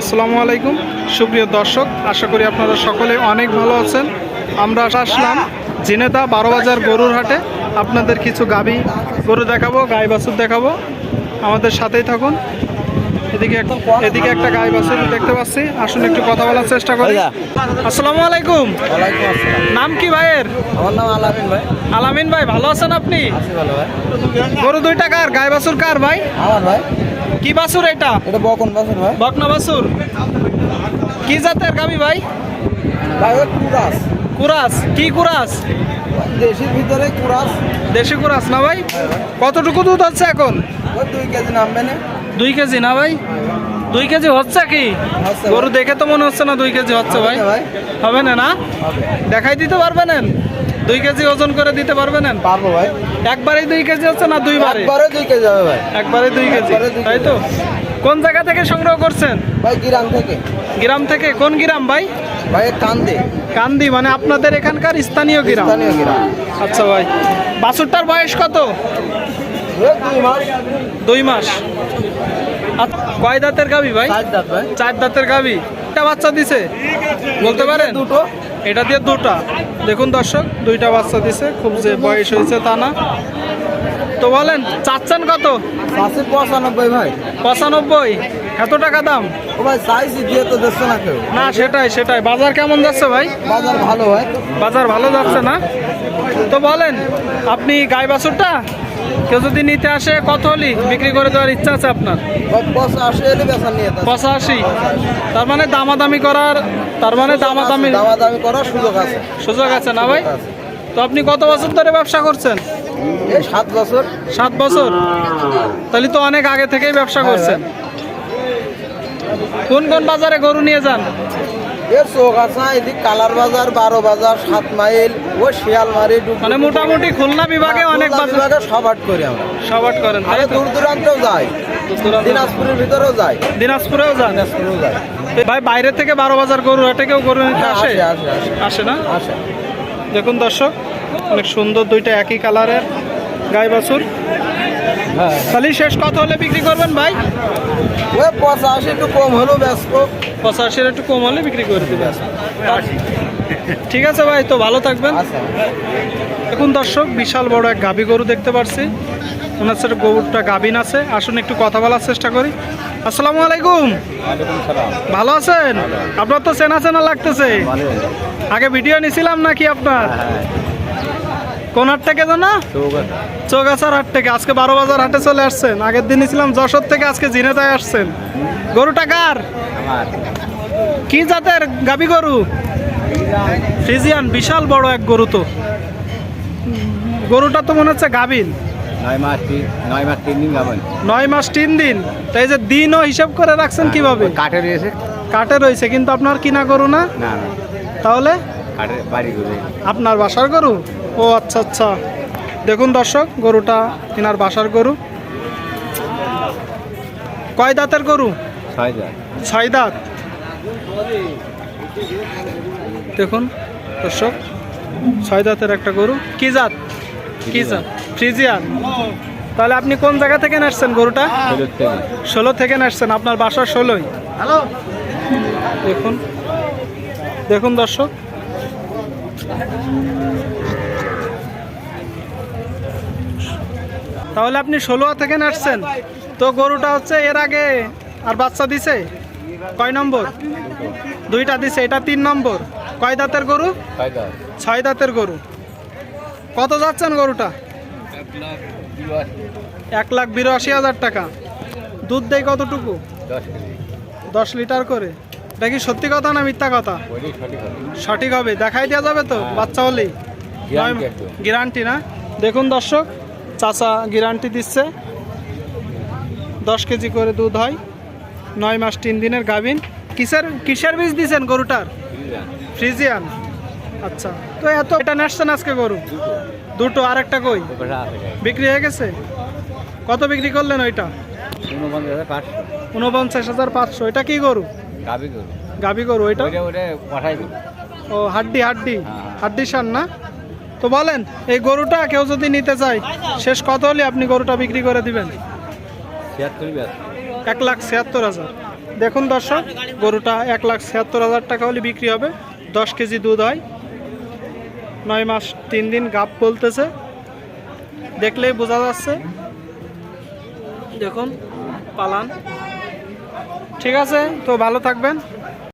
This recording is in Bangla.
আসসালামু আলাইকুম। সুপ্রিয় দর্শক আশা করি আপনারা সকলে অনেক ভালো আছেন। আমরা আসলাম জিনেদা বারো বাজার গরুর হাটে। আপনাদের কিছু গাবি গরু দেখাবো গাই বাছুর দেখাবো। আমাদের সাথেই থাকুন। এদিকে এদিকে একটা গাই বাছুর দেখতে পাচ্ছি। আসুন একটু কথা বলার চেষ্টা করি। আসসালামু আলাইকুম। নাম কি ভাইয়ের? আমার নাম আলামিন ভাই। আলামিন ভাই ভালো আছেন আপনি? গরু দুইটা কার? গাই বাছুর কার ভাই? আমার ভাই। কি বাসুর এটা? এটা বকন বাসুর ভাই। বকনা বাসুর কি জাতের গাবি ভাই? ভাই কুরাস। কুরাস। কি কুরাস? দেশির ভিতরে কুরাস। দেশি কুরাস না ভাই? কতটুকু দুধ আছে এখন? দুই কেজি নামবে না। দুই কেজি না ভাই। দুই কেজি হচ্ছে কি? গরু দেখে তো মনে হচ্ছে না দুই কেজি হচ্ছে ভাই। হবে না না? দেখাই দিতে পারবেন দুই কেজি ওজন করে দিতে পারবেন পারব ভাই। একবারেই দুই কেজি হচ্ছে না দুইবারে? একবারে দুই কেজি হবে ভাই। একবারে দুই কেজি একবারে তাই তো? কোন জায়গা থেকে সংগ্রহ করছেন? ভাই গ্রাম থেকে। গ্রাম থেকে? কোন গ্রাম ভাই? ভাই কান্দে। কান্দি মানে আপনাদের এখানকার স্থানীয় গ্রাম? স্থানীয় গ্রাম। আচ্ছা ভাই। বাছুরটার বয়স কত? দুই মাস। দুই মাস। কয় দাঁতের গাবি ভাই? চার দাঁতের গাবি একটা বাচ্চা দিছে? বলতে পারেন? দুটো। এটা দিয়ে দুটা। দেখুন দর্শক দুইটা বাচ্চা দিছে। খুব যে বয়স হয়েছে তা না। তো বলেন চাচ্ছেন কত? পঁচানব্বই ভাই। পঁচানব্বই। এত টাকা দাম? ও ভাই চাইছি দিয়ে তো দেখছ না কেউ। না সেটাই সেটাই। বাজার কেমন যাচ্ছে ভাই? বাজার ভালো ভাই। বাজার ভালো যাচ্ছে না? তো বলেন আপনি গাই বাছুরটা? কেউ যদি নিতে আসে কত হলি? বিক্রি করে দেওয়ার ইচ্ছা আছে আপনার। পঁচাশি তার মানে দামাদামি করার তার মানে দামাদামি দামাদামি করার সুযোগ আছে। সুযোগ আছে না ভাই? তো আপনি কত বছর ধরে ব্যবসা করছেন? সাত বছর। সাত বছর? তাহলে তো অনেক আগে থেকেই ব্যবসা করছেন। কোন কোন বাজারে গরু নিয়ে যান? এর চোখ আছে এদিক কালার বাজার বারো বাজার সাত মাইল ও শিয়ালমারি মানে মোটামুটি খুলনা বিভাগে অনেক খুলনা বাজার বিভাগে সব হাট করি আমরা। সবাট করেন আরে দূর দূরান্তেও যাই। দিনাজপুরের ভিতরেও যাই। দিনাজপুরেও যান? দিনাজপুরেও যাই। ভাই বাইরে থেকে বারো বাজার গরু হাটে কেউ গরু নিতে আসে? আসে আসে না? আসে। দেখুন দর্শক অনেক সুন্দর দুইটা একই কালারের গাই বাছুর। হ্যাঁ। তাহলে শেষ কত হলে বিক্রি করবেন ভাই? ওই পঁচাশি একটু কম হলেও ব্যস্ত। পঁচাশির একটু কম হলে বিক্রি করে দেবে। ঠিক আছে ভাই তো ভালো থাকবেন। আচ্ছা। এখন দর্শক বিশাল বড় এক গাভী গরু দেখতে পারছি। ওনার সাথে গরুটা গাভিন আছে। আসুন একটু কথা বলার চেষ্টা করি। আসসালামু আলাইকুম। ভালো আছেন? আপনার তো চেনা চেনা লাগতেছে। আগে ভিডিও নিছিলাম নাকি আপনার? কোন হাট থেকে জানা? চৌগাছার হাট থেকে। আজকে বারো বাজার হাটে চলে আসছেন। আগের দিন ছিলাম যশোর থেকে আজকে জিনেদায় আসছেন। গরুটা কার? কি জাতের? গাবি গরু? ফ্রিজিয়ান বিশাল বড় এক গরু তো। গরুটা তো মনে হচ্ছে গাবিন। নয় মাস তিন নয় মাস তিন দিন যাবেন নয় মাস তিন দিন। তাই যে দিনও হিসাব করে রাখছেন কীভাবে? কাঠে রয়েছে। কাটে রয়েছে কিন্তু আপনার কিনা গরু না? তাহলে? আপনার বাসার গরু? ও আচ্ছা আচ্ছা। দেখুন দর্শক গরুটা তিনার বাসার গরু। কয় দাঁতের গরু? ছয় দাঁত। দেখুন দর্শক ছয় দাঁতের একটা গরু। কি জাত? কি জাত? ফ্রিজিয়ান। তাহলে আপনি কোন জায়গা থেকে নাচছেন গরুটা? ষোলো থেকে নাচছেন আপনার বাসা ষোলোই। হ্যালো। দেখুন। দেখুন দর্শক। তাহলে আপনি ষোলোয়া থেকে নাচছেন। তো গরুটা হচ্ছে এর আগে আর বাচ্চা দিছে? কয় নম্বর? দুইটা দিছে এটা তিন নম্বর। কয় দাঁতের গরু? ছয় দাঁতের গরু। কত যাচ্ছেন গরুটা? এক লাখ বিরাশি হাজার টাকা। দুধ দেয় কতটুকু? দশ লিটার করে। এটা কি সত্যি কথা না মিথ্যা কথা? সঠিক হবে। দেখাই দেওয়া যাবে তো? বাচ্চা হলেই। গ্যারান্টি না? দেখুন দর্শক চাচা গ্যারান্টি দিচ্ছে। দশ কেজি করে দুধ হয়। নয় মাস তিন দিনের গাভিন। কিসের কিসের বীজ দিছেন গরুটার? ফ্রিজিয়ান। আচ্ছা। তো এত এটা নেসছেন আজকে গরু? দুটো আর একটা কই? বিক্রি হয়ে গেছে? কত বিক্রি করলেন ওইটা? ঊনপঞ্চাশ হাজার পাঁচশো উনপঞ্চাশ হাজার পাঁচশো। এটা কি গরু? গাবি গরু। গাভি গরু ওইটা? ও হাড্ডি হাড্ডি। হ্যাঁ। হাড্ডি সার না? তো বলেন এই গরুটা কেউ যদি নিতে চায় শেষ কত হলে আপনি গরুটা বিক্রি করে দিবেন? এক লাখ ছিয়াত্তর হাজার। দেখুন দর্শক গরুটা এক লাখ ছিয়াত্তর হাজার টাকা হলে বিক্রি হবে। দশ কেজি দুধ হয়। নয় মাস তিন দিন গাপ বলতেছে। দেখলেই বোঝা যাচ্ছে। দেখুন পালান। ঠিক আছে তো ভালো থাকবেন।